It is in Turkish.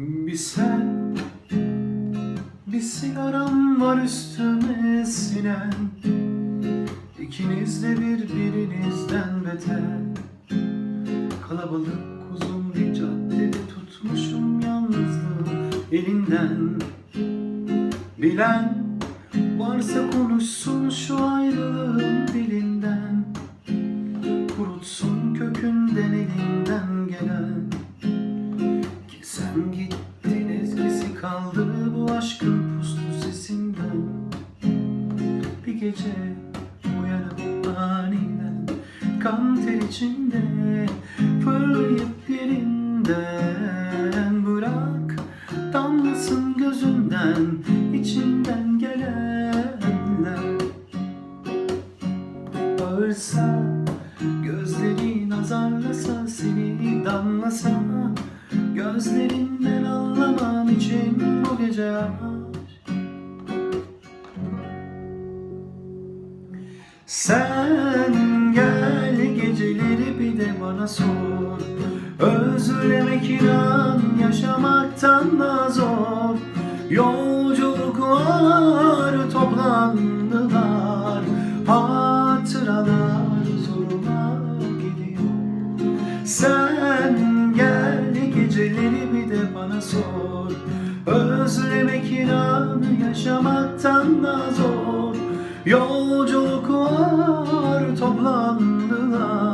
Bir sen Bir sigaram var üstüme sinen. İkiniz de birbirinizden beter. Kalabalık uzun bir caddede tutmuşum yalnızlığı elinden. Bilen varsa konuşsun şu ayrılığın gittin ezgisi kaldı bu aşkın puslu sesinden. Bir gece uyanıp aniden kan ter içinde Fırlayıp yerinden. Bırak Damlasın gözünden içinden gelenler. Bağırsa gözlerin azarlasa seni Gözlerinden anlamam için bu gece Sen gel geceleri bir de bana sor. Özlemek inan yaşamaktan da zor. Yolculuklar toplandılar. Hatıralar zoruma gidiyor. Sen sor Özlemek inan yaşamaktan da zor. Yolculuklar toplandılar